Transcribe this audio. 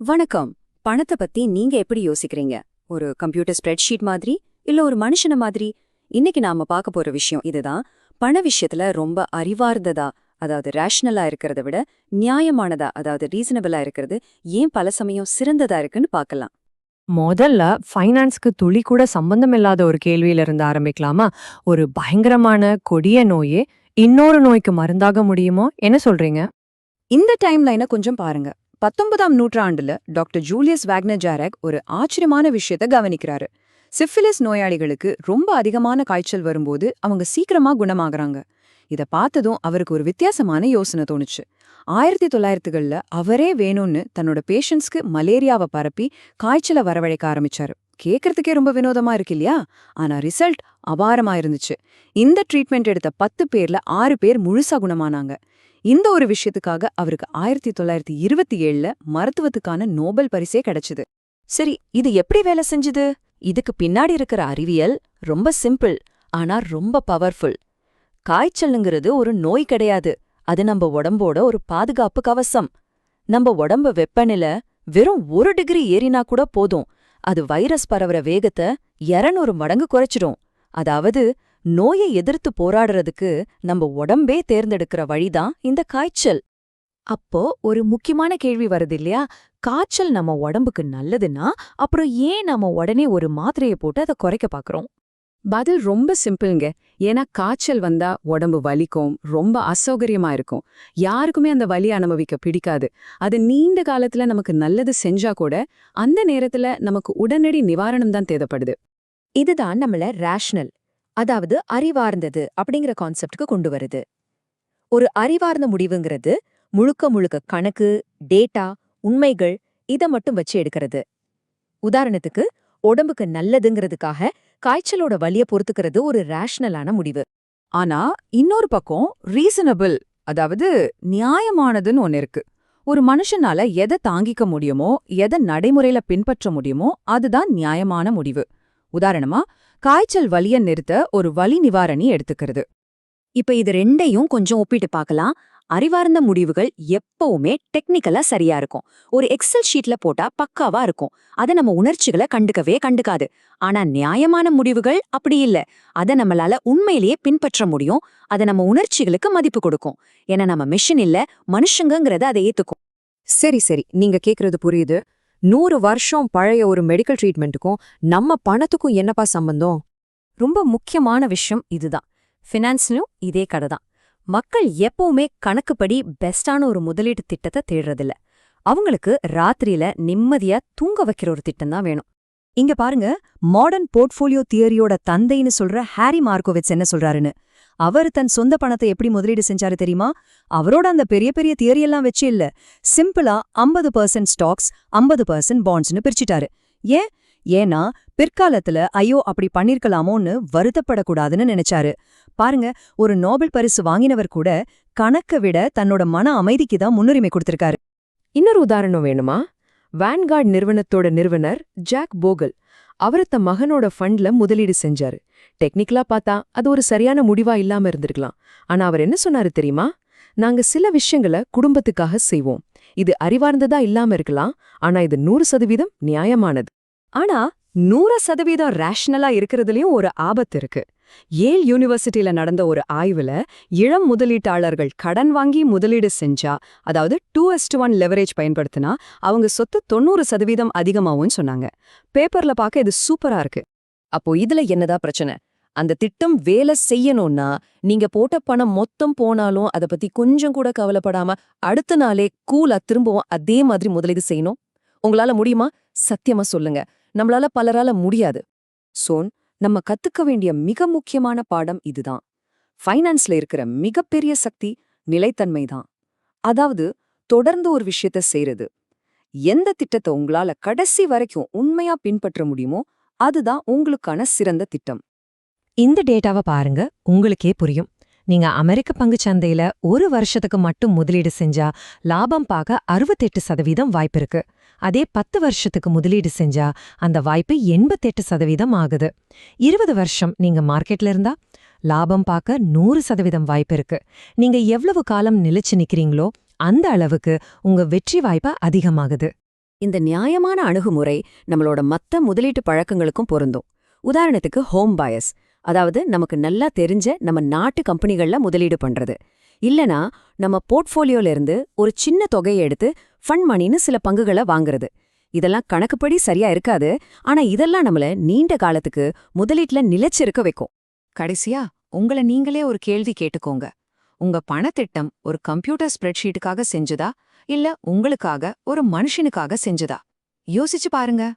வணக்கம். பணத்தை பத்தி நீங்க எப்படி யோசிக்கிறீங்க? ஒரு கம்ப்யூட்டர் ஸ்ப்ரெட்ஷீட் மாதிரி இல்ல ஒரு மனுஷன மாதிரி? இன்னைக்கு நாம பார்க்க போற விஷயம் இதுதான். பண விஷயத்துல ரொம்ப அறிவார்ந்ததா அதாவது ரேஷனலா இருக்கிறத விட நியாயமானதா அதாவது ரீசனபிளா இருக்கிறது ஏன் பல சமயம் சிறந்ததா இருக்குன்னு பார்க்கலாம். முதல்ல ஃபைனான்ஸ்க்கு துளி கூட சம்பந்தமில்லாத ஒரு கேள்வியில இருந்து ஆரம்பிக்கலாமா? ஒரு பயங்கரமான கொடிய நோயே இன்னொரு நோய்க்கு மருந்தாக முடியுமோ? என்ன சொல்றீங்க? இந்த டைம் லைனை கொஞ்சம் பாருங்க. பத்தொன்பதாம் நூற்றாண்டுல டாக்டர் ஜூலியஸ் வேக்னர் ஜாரக் ஒரு ஆச்சரியமான விஷயத்த கவனிக்கிறாரு. சிஃபிலிஸ் நோயாளிகளுக்கு ரொம்ப அதிகமான காய்ச்சல் வரும்போது அவங்க சீக்கிரமா குணமாகறாங்க. இத பார்த்ததும் அவருக்கு ஒரு வித்தியாசமான யோசனை தோணுச்சு. ஆயிரத்தி தொள்ளாயிரத்துகள்ல அவரே வேணும்னு தன்னோட பேஷண்ட்ஸ்க்கு மலேரியாவை பரப்பி காய்ச்சலை வரவழைக்க ஆரம்பிச்சாரு. கேட்கறதுக்கே ரொம்ப வினோதமா இருக்கு இல்லையா? ஆனா ரிசல்ட் அபாரமா இருந்துச்சு. இந்த ட்ரீட்மெண்ட் எடுத்த பத்து பேர்ல ஆறு பேர் முழுசா குணமானாங்க. இந்த ஒரு விஷயத்துக்காக அவருக்கு ஆயிரத்தி தொள்ளாயிரத்தி இருபத்தி ஏழுல மருத்துவத்துக்கான நோபல் பரிசே கிடைச்சது. சரி இது எப்படி வேலை செஞ்சுது? இதுக்கு பின்னாடி இருக்கிற அறிவியல் ரொம்ப சிம்பிள் ஆனா ரொம்ப பவர்ஃபுல். காய்ச்சலுங்கிறது ஒரு நோய் கிடையாது. அது நம்ம உடம்போட ஒரு பாதுகாப்பு கவசம். நம்ம உடம்பு வெப்பநிலை வெறும் ஒரு டிகிரி ஏறினா கூட போதும். அது வைரஸ் பரவற வேகத்தை 200 மடங்கு குறைச்சிடும். அதாவது நோயை எதிர்த்து போராடுறதுக்கு நம்ம உடம்பே தேர்ந்தெடுக்கிற வழிதான் இந்த காய்ச்சல். அப்போ ஒரு முக்கியமான கேள்வி வருது இல்லையா? காய்ச்சல் நம்ம உடம்புக்கு நல்லதுன்னா அப்புறம் ஏன் நம்ம உடனே ஒரு மாத்திரையை போட்டு அதை குறைக்க பாக்குறோம்? பதில் ரொம்ப சிம்பிள்ங்க. ஏன்னா காய்ச்சல் வந்தா உடம்பு வலிக்கும் ரொம்ப அசௌகரியமா இருக்கும். யாருக்குமே அந்த வலி அனுபவிக்க பிடிக்காது. அது நீண்ட காலத்துல நமக்கு நல்லது செஞ்சா கூட அந்த நேரத்துல நமக்கு உடனடி நிவாரணம் தான் தேவைப்படுது. இதுதான் நம்மள ரேஷனல் அதாவது அறிவார்ந்தது அப்படிங்கிற கான்செப்டுக்கு கொண்டு வருது. ஒரு அறிவார்ந்த முடிவுங்கிறது முழுக்க முழுக்க கணக்கு டேட்டா உண்மைகள் இத மட்டும் வச்சு எடுக்கிறது. உதாரணத்துக்கு உடம்புக்கு நல்லதுங்கிறதுக்காக காய்ச்சலோட வலிய பொறுத்துக்கிறது ஒரு ரேஷனலான முடிவு. ஆனா இன்னொரு பக்கம் ரீசனபிள் அதாவது நியாயமானதுன்னு ஒன்னு இருக்கு. ஒரு மனுஷனால எதை தாங்கிக்க முடியுமோ எதை நடைமுறையில பின்பற்ற முடியுமோ அதுதான் நியாயமான முடிவு. உதாரணமா காய்ச்சல் வலிய நிறுத்த ஒரு வலி நிவாரணி எடுத்துக்கிறது. இப்ப இது ரெண்டையும் கொஞ்சம் ஒப்பிட்டு பார்க்கலாம். அறிவார்ந்த முடிவுகள் எப்பவுமே டெக்னிக்கலா சரியா இருக்கும். ஒரு எக்ஸல் ஷீட்ல போட்டா பக்காவா இருக்கும். அத நம்ம உணர்ச்சிகளை கண்டுக்கவே கண்டுக்காது. ஆனா நியாயமான முடிவுகள் அப்படி இல்ல. அத நம்மளால உண்மையிலேயே பின்பற்ற முடியும். அத நம்ம உணர்ச்சிகளுக்கு மதிப்பு கொடுக்கும். ஏன்னா நம்ம மிஷின் இல்ல மனுஷங்கிறத அதை ஏத்துக்கும். சரி சரி. நீங்க கேக்குறது புரியுது. நூறு வருஷம் பழைய ஒரு மெடிக்கல் ட்ரீட்மெண்ட்டுக்கும் நம்ம பணத்துக்கும் என்னப்பா சம்பந்தம்? ரொம்ப முக்கியமான விஷயம் இதுதான். ஃபினான்ஸ்லையும் இதே கடை தான் மக்கள் எப்பவுமே கணக்குப்படி பெஸ்டான ஒரு முதலீட்டு திட்டத்தை தேடுறதில்ல. அவங்களுக்கு ராத்திரியில நிம்மதியா தூங்க வைக்கிற ஒரு திட்டம் தான் வேணும். இங்க பாருங்க மாடர்ன் போர்ட்ஃபோலியோ தியரியோட தந்தைன்னு சொல்ற ஹாரி மார்க்கோவிட்ஸ் என்ன சொல்றாருன்னு. அவர் தன் சொந்த பணத்தை எப்படி முதலீடு செஞ்சாரு தெரியுமா? அவரோட அந்த பெரிய பெரிய தியரியெல்லாம் வச்சு இல்ல. சிம்பிளா ஐம்பது பர்சன்ட் ஸ்டாக்ஸ் ஐம்பது பர்சன்ட் பாண்ட்ஸ்னு பிரிச்சுட்டாரு. ஏன்? ஏன்னா பிற்காலத்துல ஐயோ அப்படி பண்ணிருக்கலாமோன்னு வருத்தப்படக்கூடாதுன்னு நினைச்சாரு. பாருங்க ஒரு நோபல் பரிசு வாங்கினவர் கூட கணக்க விட தன்னோட மன அமைதிக்கு தான் முன்னுரிமை கொடுத்திருக்காரு. இன்னொரு உதாரணம் வேணுமா? வேன்கார்ட் நிறுவனத்தோட நிறுவனர் ஜாக் போகல் அவர் தன் மகனோட ஃபண்ட்ல முதலீடு செஞ்சாரு. டெக்னிக்கலா பார்த்தா அது ஒரு சரியான முடிவா இல்லாம இருந்திருக்கலாம். ஆனா அவர் என்ன சொன்னாரு தெரியுமா? நாங்க சில விஷயங்களை குடும்பத்துக்காக செய்வோம். இது அறிவார்ந்ததா இல்லாம இருக்கலாம். ஆனா இது நூறு சதவீதம் நியாயமானது. ஆனா நூறு சதவீதம் ரேஷனலா இருக்கிறதுலயும் ஒரு ஆபத்து இருக்கு. ஏல் யூனிவர்சிட்டியில நடந்த ஒரு ஆய்வுல இளம் முதலீட்டாளர்கள் கடன் வாங்கி முதலீடு செஞ்சா அதாவது டூ எஸ்ட் ஒன் லெவரேஜ் பயன்படுத்தினா அவங்க சொத்து தொண்ணூறு சதவீதம் அதிகமாவும் சொன்னாங்க. பேப்பர்ல பார்க்க இது சூப்பரா இருக்கு. அப்போ இதுல என்னதான் பிரச்சனை? அந்த திட்டம் வேலை செய்யணும்னா நீங்க போட்ட பணம் மொத்தம் போனாலும் அத பத்தி கொஞ்சம் கூட கவலைப்படாம அடுத்த நாளே கூலா திரும்பவும் அதே மாதிரி முதலீடு செய்யணும்? உங்களால முடியுமா? சத்தியமா சொல்லுங்க. நம்மளால பலரால முடியாது. சோன் நம்ம கத்துக்க வேண்டிய மிக முக்கியமான பாடம் இதுதான். ஃபைனான்ஸ்ல இருக்கிற மிகப்பெரிய சக்தி நிலைத்தன்மை தான். அதாவது தொடர்ந்து ஒரு விஷயத்த செய்யறது எந்த திட்டத்தை உங்களால கடைசி வரைக்கும் உண்மையா பின்பற்ற முடியுமோ அதுதான் உங்களுக்கான சிறந்த திட்டம். இந்த டேட்டாவை பாருங்க உங்களுக்கே புரியும். நீங்க அமெரிக்க பங்குச் சந்தையில ஒரு வருஷத்துக்கு மட்டும் முதலீடு செஞ்சா லாபம் பார்க்க அறுபத்தெட்டு சதவீதம் வாய்ப்பு இருக்கு. அதே பத்து வருஷத்துக்கு முதலீடு செஞ்சா அந்த வாய்ப்பு எண்பத்தெட்டு சதவீதம் ஆகுது. இருபது வருஷம் நீங்க மார்க்கெட்ல இருந்தா லாபம் பார்க்க நூறு சதவீதம் வாய்ப்பு இருக்கு. நீங்க எவ்வளவு காலம் நிலைச்சு நிக்கிறீங்களோ அந்த அளவுக்கு உங்க வெற்றி வாய்ப்பு அதிகமாகுது. இந்த நியாயமான அணுகுமுறை நம்மளோட மத்த முதலீட்டு பழக்கங்களுக்கும் பொருந்தும். உதாரணத்துக்கு ஹோம் பயஸ் அதாவது நமக்கு நல்லா தெரிஞ்ச நம்ம நாட்டு கம்பெனிகள்ல முதலீடு பண்றது. இல்லனா நம்ம போர்ட்ஃபோலியோல இருந்து ஒரு சின்ன தொகையை எடுத்து ஃபண்ட் மணின்னு சில பங்குகளை வாங்குறது. இதெல்லாம் கணக்குப்படி சரியா இருக்காது. ஆனா இதெல்லாம் நம்மள நீண்ட காலத்துக்கு முதலீட்டுல நிலைச்சிருக்க வைக்கும். கடைசியா உங்களை நீங்களே ஒரு கேள்வி கேட்டுக்கோங்க. உங்க பணத்திட்டம் ஒரு கம்ப்யூட்டர் ஸ்ப்ரெட்ஷீட்டுக்காக செஞ்சதா? இல்ல உங்களுக்காக ஒரு மனுஷனுக்காக செஞ்சதா? யோசிச்சு பாருங்க.